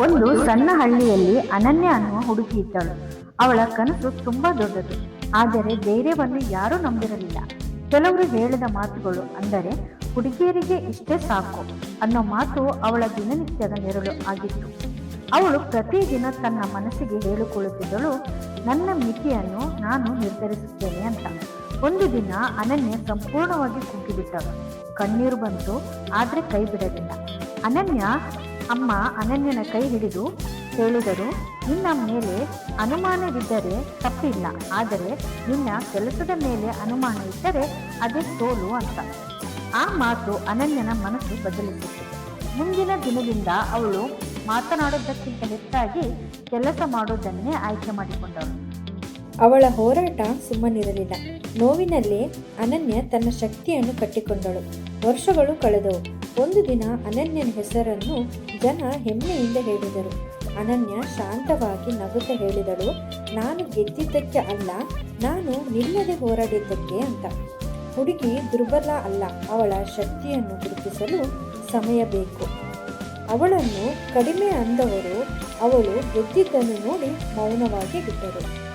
ಒಂದು ಸಣ್ಣ ಹಳ್ಳಿಯಲ್ಲಿ ಅನನ್ಯ ಅನ್ನುವ ಹುಡುಗಿ ಇದ್ದಳು. ಅವಳ ಕನಸು ತುಂಬಾ ದೊಡ್ಡದು. ಆದರೆ ಧೈರ್ಯವನ್ನು ಯಾರೂ ನಂಬಿರಲಿಲ್ಲ. ಕೆಲವರು ಹೇಳಿದ ಮಾತುಗಳು ಅಂದರೆ, ಹುಡುಗಿಯರಿಗೆ ಇಷ್ಟೇ ಸಾಕು ಅನ್ನೋ ಮಾತು ಅವಳ ದಿನನಿತ್ಯದ ನೆರಳು ಆಗಿತ್ತು. ಅವಳು ಪ್ರತಿದಿನ ತನ್ನ ಮನಸ್ಸಿಗೆ ಹೇಳಿಕೊಳ್ಳುತ್ತಿದ್ದಳು, ನನ್ನ ಮಿತಿಯನ್ನು ನಾನು ನಿರ್ಧರಿಸುತ್ತೇನೆ ಅಂತ. ಒಂದು ದಿನ ಅನನ್ಯ ಸಂಪೂರ್ಣವಾಗಿ ಕುಗ್ಗಿಬಿಟ್ಟಳು. ಕಣ್ಣೀರು ಬಂತು, ಆದರೆ ಕೈ ಬಿಡಲಿಲ್ಲ. ಅನನ್ಯ ಅಮ್ಮ ಅನನ್ಯನ ಕೈ ಹಿಡಿದು ಹೇಳಿದರು, ನಿನ್ನ ಮೇಲೆ ಅನುಮಾನವಿದ್ದರೆ ತಪ್ಪಿಲ್ಲ, ಆದರೆ ನಿನ್ನ ಕೆಲಸದ ಮೇಲೆ ಅನುಮಾನ ಇದ್ದರೆ ಅದೇ ಸೋಲು ಅಂತ. ಆ ಮಾತು ಅನನ್ಯನ ಮನಸ್ಸು ಬದಲಿಸಿತು. ಮುಂದಿನ ದಿನದಿಂದ ಅವಳು ಮಾತನಾಡೋದಕ್ಕಿಂತ ಹೆಚ್ಚಾಗಿ ಕೆಲಸ ಮಾಡೋದನ್ನೇ ಆಯ್ಕೆ ಮಾಡಿಕೊಂಡಳು ಅವಳ ಹೋರಾಟ ಸುಮ್ಮನಿರಲಿಲ್ಲ. ನೋವಿನಲ್ಲೇ ಅನನ್ಯ ತನ್ನ ಶಕ್ತಿಯನ್ನು ಕಟ್ಟಿಕೊಂಡಳು. ವರ್ಷಗಳು ಕಳೆದವು. ಒಂದು ದಿನ ಅನನ್ಯನ ಹೆಸರನ್ನು ಜನ ಹೆಮ್ಮೆಯಿಂದ ಹೇಳಿದರು. ಅನನ್ಯ ಶಾಂತವಾಗಿ ನಗುತ್ತಾ ಹೇಳಿದಳು, ನಾನು ಗೆದ್ದಿದ್ದಕ್ಕೆ ಅಲ್ಲ, ನಾನು ನಿಲ್ಲದೆ ಹೋರಾಡಿದ್ದಕ್ಕೆ ಅಂತ. ಹುಡುಗಿ ದುರ್ಬಲ ಅಲ್ಲ, ಅವಳ ಶಕ್ತಿಯನ್ನು ಗುರುತಿಸಲು ಸಮಯ ಬೇಕು. ಅವಳನ್ನು ಕಡಿಮೆ ಅಂದವರು ಅವಳು ಗೆದ್ದಿದ್ದನ್ನು ನೋಡಿ ಮೌನವಾಗಿ ಬಿಟ್ಟರು.